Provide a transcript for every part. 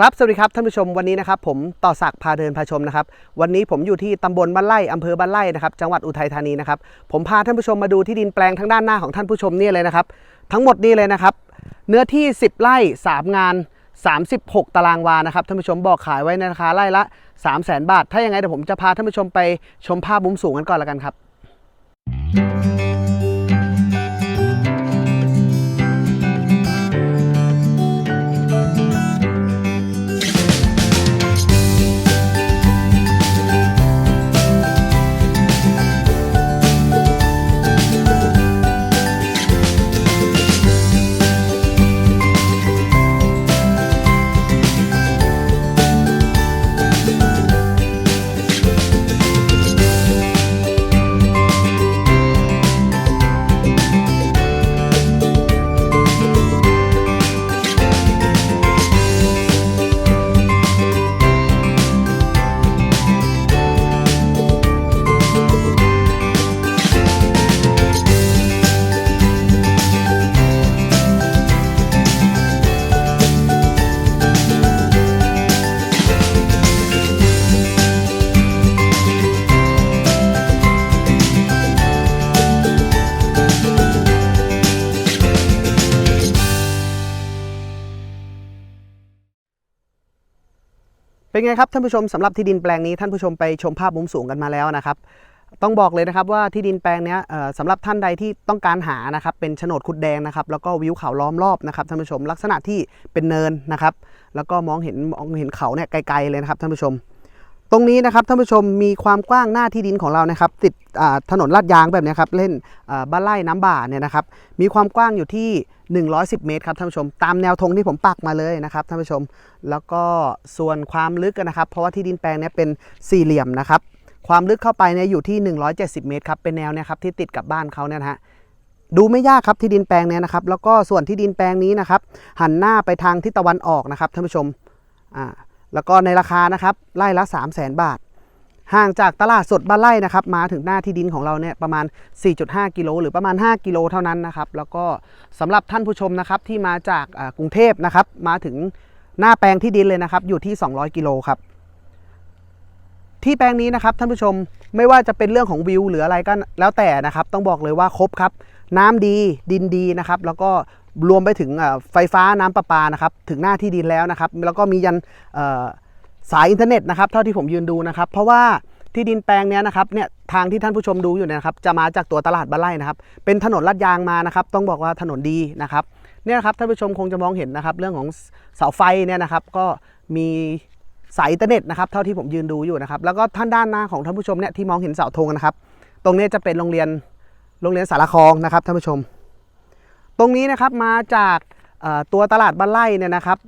ครับ สวัสดีครับท่านผู้ชมวันนี้นะครับผมต่อศักดิ์พาเดินพาชมนะครับวันนี้ผมอยู่ที่ตำบลบ้านไร่อำเภอบ้านไร่นะครับจังหวัดอุทัยธานีนะครับผมพาท่านผู้ชมมาดูที่ดินแปลงทางด้านหน้าของท่านผู้ชมนี่เลยนะครับทั้งหมดนี่เลยนะครับเนื้อที่ 10 ไร่ 3 งาน 36 ตารางวานะครับท่านผู้ชมบอกขายไว้ในราคาไร่ละ 3 0 0 0 0 0 บาท ถ้าอย่างไงเดี๋ยวผมจะพาท่านผู้ชมไปชมภาพมุมสูงกันก่อนละกันครับ เป็นไงครับท่านผู้ชมสำหรับที่ดินแปลงนี้ท่านผู้ชมไปชมภาพมุมสูงกันมาแล้วนะครับ ต้องบอกเลยนะครับว่าที่ดินแปลงนี้สำหรับท่านใดที่ต้องการหานะครับเป็นโฉนดคุดแดงนะครับแล้วก็วิวเขาล้อมรอบนะครับท่านผู้ชมลักษณะที่เป็นเนินนะครับ แล้วก็มองเห็นมองเห็นเขาเนี่ยไกลๆเลยนะครับท่านผู้ชม ตรงนี้นะครับท่านผู้ชมมีความกว้างหน้าที่ดินของเรานะครับ ติดถนนลาดยางแบบนี้ครับเล่นบ้านไร่น้ำบ่าเนี่ยนะครับมีความกว้างอยู่ที่ 110 เมตรครับท่านผู้ชม ตามแนวธงที่ผมปักมาเลยนะครับท่านผู้ชม แล้วก็ส่วนความลึกนะครับ เพราะว่าที่ดินแปลงนี้เป็นสี่เหลี่ยมนะครับความลึกเข้าไปเนี่ยอยู่ที่ 170 เมตรครับเป็นแนวเนี่ยครับที่ติดกับบ้านเขาเนี่ยนะฮะดูไม่ยากครับที่ดินแปลงเนี้ยนะครับ แล้วก็ส่วนที่ดินแปลงนี้นะครับ หันหน้าไปทางทิศตะวันออกนะครับท่านผู้ชมอ่า แล้วก็ในราคานะครับไร่ละ3 0 0 0 0 0 บาท ห่างจากตลาดสดบ้านไร่นะครับมาถึงหน้าที่ดินของเราเนี่ยประมาณ 4.5 กิโลหรือประมาณ 5 กิโลเท่านั้นนะครับแล้วก็สำหรับท่านผู้ชมนะครับที่มาจากกรุงเทพนะครับมาถึงหน้าแปลงที่ดินเลยนะครับอยู่ที่ 200 กิโลครับที่แปลงนี้นะครับท่านผู้ชมไม่ว่าจะเป็นเรื่องของวิวหรืออะไรก็แล้วแต่นะครับ ต้องบอกเลยว่าครบครับ น้ำดีดินดีนะครับ แล้วก็ รวมไปถึงไฟฟ้าน้ำประปานะครับถึงหน้าที่ดินแล้วนะครับ แล้วก็มียันสายอินเทอร์เน็ตนะครับเท่าที่ผมยืนดูนะครับ เพราะว่าที่ดินแปลงนี้นะครับเนี่ยทางที่ท่านผู้ชมดูอยู่เนี่ยนะครับ จะมาจากตัวตลาดบ้านไร่นะครับ เป็นถนนลาดยางมานะครับ ต้องบอกว่าถนนดีนะครับเนี่ยครับท่านผู้ชมคงจะมองเห็นนะครับ เรื่องของเสาไฟเนี่ยนะครับ ก็มีสายอินเทอร์เน็ตนะครับเท่าที่ผมยืนดูอยู่นะครับ แล้วก็ท่านด้านหน้าของท่านผู้ชมเนี่ยที่มองเห็นเสาธงนะครับ ตรงนี้จะเป็นโรงเรียนโรงเรียนสารคองนะครับท่านผู้ชม ตรงนี้นะครับมาจากตัวตลาดบ้านไร่เนี่ยนะครับ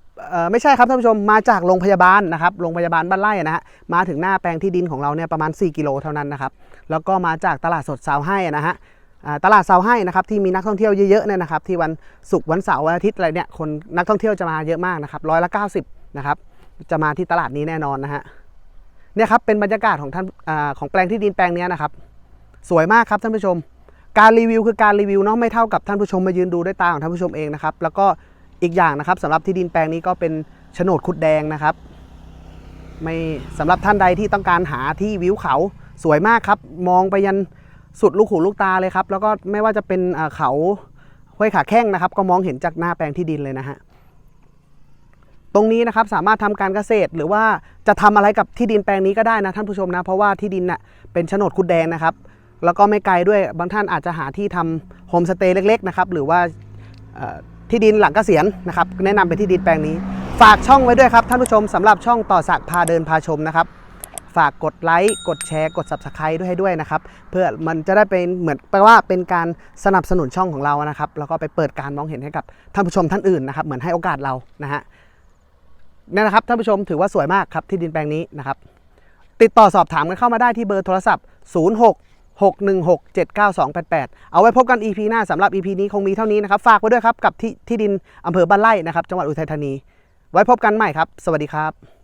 ไม่ใช่ครับท่านผู้ชมมาจากโรงพยาบาลนะครับโรงพยาบาลบ้านไร่นะฮะมาถึงหน้าแปลงที่ดินของเราเนี่ยประมาณ 4 กิโลเท่านั้นนะครับแล้วก็มาจากตลาดสดเสาให้นะฮะตลาดเสาให้นะครับที่มีนักท่องเที่ยวเยอะๆเนี่ยนะครับที่วันศุกร์วันเสาร์วันอาทิตย์อะไรเนี่ยคนนักท่องเที่ยวจะมาเยอะมากนะครับร้อยละ90นะครับจะมาที่ตลาดนี้แน่นอนนะฮะเนี่ยครับเป็นบรรยากาศของท่านอของแปลงที่ดินแปลงนี้นะครับ สวยมากครับท่านผู้ชม การรีวิวคือการรีวิวเนาะไม่เท่ากับท่านผู้ชมมายืนดูด้วยตาของท่านผู้ชมเองนะครับ แล้วก็อีกอย่างนะครับสำหรับที่ดินแปลงนี้ก็เป็นโฉนดคุดแดงนะครับ ไม่สำหรับท่านใดที่ต้องการหาที่วิวเขาสวยมากครับ มองไปยันสุดลูกหูลูกตาเลยครับ แล้วก็ไม่ว่าจะเป็นเออเขาห้วยขาแข้งนะครับ ก็มองเห็นจากหน้าแปลงที่ดินเลยนะฮะตรงนี้นะครับสามารถทำการเกษตรหรือว่าจะทำอะไรกับที่ดินแปลงนี้ก็ได้นะท่านผู้ชมนะ เพราะว่าที่ดินน่ะเป็นโฉนดคุดแดงนะครับ แล้วก็ไม่ไกลด้วยบางท่านอาจจะหาที่ทำโฮมสเตย์เล็กๆนะครับหรือว่าที่ดินหลังเกษียณนะครับแนะนำเป็นที่ดินแปลงนี้ ฝากช่องไว้ด้วยครับท่านผู้ชมสำหรับช่องต่อสักพาเดินพาชมนะครับฝากกดไลค์กดแชร์กด subscribe ด้วยให้ด้วยนะครับ เพื่อมันจะได้เป็นเหมือนแปลว่าเป็นการสนับสนุนช่องของเรานะครับ แล้วก็ไปเปิดการมองเห็นให้กับท่านผู้ชมท่านอื่นนะครับ เหมือนให้โอกาสเรานะฮะนี่นะครับท่านผู้ชมถือว่าสวยมากครับที่ดินแปลงนี้นะครับ ติดต่อสอบถามกันเข้ามาได้ที่เบอร์โทรศัพท์ 06 616 79288 เอาไว้พบกัน EP หน้าสำหรับ EP นี้คงมีเท่านี้นะครับ ฝากไว้ด้วยครับกับที่ที่ดินอำเภอบ้านไร่นะครับ จังหวัดอุทัยธานี ไว้พบกันใหม่ครับ สวัสดีครับ